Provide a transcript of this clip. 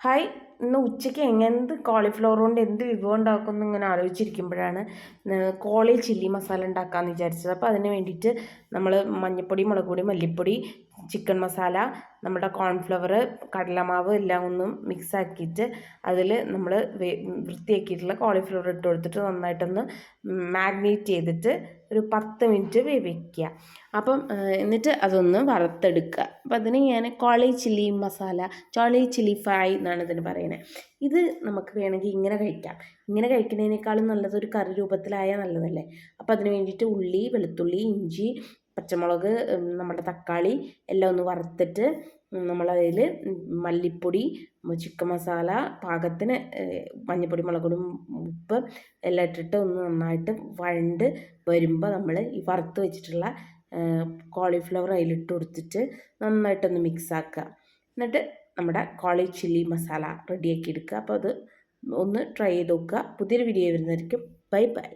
Hi ഇന്ന് ഉച്ചയ്ക്ക് എങ്ങനത്തെ കോളിഫ്ലവർ കൊണ്ട് എന്ത് വിഭവം ഉണ്ടാക്കുമെന്ന് ഇങ്ങനെ ആലോചിച്ചിരിക്കുമ്പോഴാണ് കോളി ചില്ലി മസാല ഉണ്ടാക്കാമെന്ന് വിചാരിച്ചത്. അപ്പോൾ അതിന് വേണ്ടിയിട്ട് നമ്മൾ മഞ്ഞൾപ്പൊടി മുളക് പൊടി മല്ലിപ്പൊടി ചിക്കൻ മസാല നമ്മുടെ കോൺഫ്ലവർ കടലമാവ് എല്ലാം ഒന്നും മിക്സ് ആക്കിയിട്ട് അതിൽ നമ്മൾ വൃത്തിയാക്കിയിട്ടുള്ള കോളിഫ്ലവർ ഇട്ട് കൊടുത്തിട്ട് നന്നായിട്ടൊന്ന് മാഗ്നേറ്റ് ചെയ്തിട്ട് ഒരു പത്ത് മിനിറ്റ് വേവിക്കുക. അപ്പം എന്നിട്ട് അതൊന്ന് വറുത്തെടുക്കുക. അപ്പം അതിന് ഞാൻ കോളി ചില്ലി മസാല ചോളി ചില്ലി ഫ്രൈ എന്നാണ് ഇതിന് പറയുന്നത്. ഇത് നമുക്ക് വേണമെങ്കിൽ ഇങ്ങനെ കഴിക്കാം. ഇങ്ങനെ കഴിക്കുന്നതിനേക്കാളും നല്ലത് ഒരു കറി രൂപത്തിലായാൽ നല്ലതല്ലേ? അപ്പോൾ അതിന് വേണ്ടിയിട്ട് ഉള്ളി വെളുത്തുള്ളി ഇഞ്ചി പച്ചമുളക് നമ്മുടെ തക്കാളി എല്ലാം ഒന്ന് വറുത്തിട്ട് നമ്മളതിൽ മല്ലിപ്പൊടി ചിക്കൻ മസാല പാകത്തിന് മഞ്ഞൾപ്പൊടി മുളകുപൊടി ഉപ്പ് എല്ലാം ഇട്ടിട്ട് ഒന്ന് നന്നായിട്ട് വഴണ്ട് വരുമ്പോൾ നമ്മൾ ഈ വറുത്ത് വെച്ചിട്ടുള്ള കോളിഫ്ലവർ അതിലിട്ട് കൊടുത്തിട്ട് നന്നായിട്ടൊന്ന് മിക്സ് ആക്കുക. എന്നിട്ട് നമ്മുടെ കോളി ചില്ലി മസാല റെഡിയാക്കി എടുക്കുക. അപ്പോൾ അത് ഒന്ന് ട്രൈ ചെയ്ത് നോക്കുക. പുതിയൊരു വീഡിയോ വരുന്നതായിരിക്കും. Bye bye